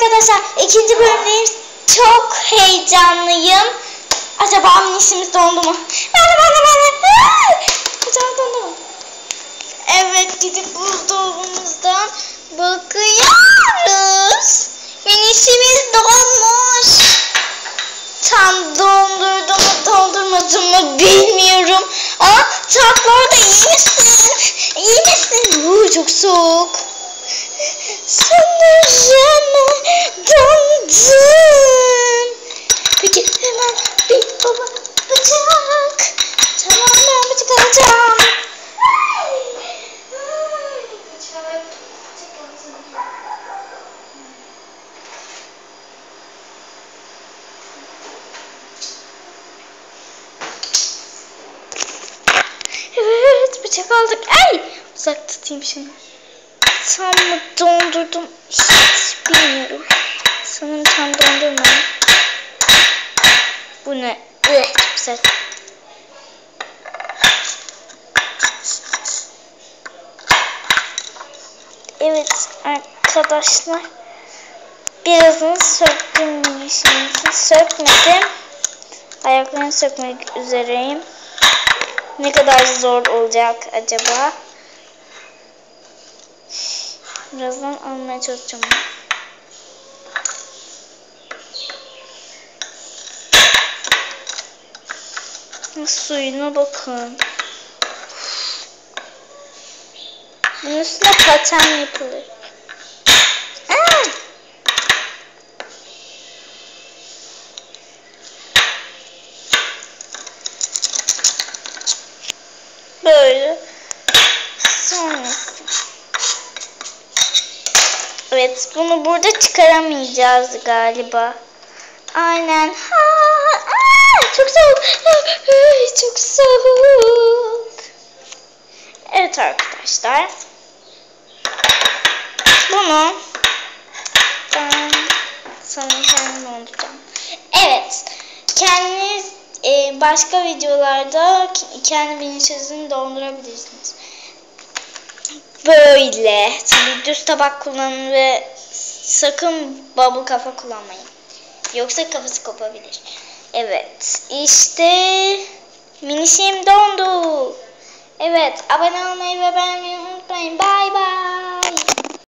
arkadaşlar ikinci bölümdeyiz. Çok heyecanlıyım. Acaba minişimiz dondu mu? Ben de ben de! Acaba dondu mu? Evet gidip buzdolabımızdan bakıyoruz. Minişimiz donmuş. Tam dondurdu mu dondurmadı mı bilmiyorum. Aa tatlı orada iyi misin? İyi misin? Uuu çok soğuk. Sanırım bıçak aldık. Ay uzak tutayım şimdi. Tam mı dondurdum hiç bilmiyorum. Sanırım tam dondurmadım. Bu ne? Evet çok güzel. Evet arkadaşlar. Birazını söktüm şimdi. Sökmedim. Ayaklarını sökmek üzereyim. Ne kadar zor olacak acaba? Birazdan almaya çalışacağım. Suyuna bakın. Bunun üstüne paten yapılır. Aa! Böyle. Sonrası. Evet bunu burada çıkaramayacağız galiba. Aynen. Ha, aa, çok soğuk. Çok soğuk. Evet arkadaşlar. Bunu ben sanırım kendim donduracağım. Evet. Kendiniz e, başka videolarda kendi bilinçinizi dondurabilirsiniz. Böyle. Şimdi düz tabak kullanın ve sakın bubble kafa kullanmayın. Yoksa kafası kopabilir. Evet. işte minişim dondu. Evet. Abone olmayı ve beğenmeyi unutmayın. Bye bye.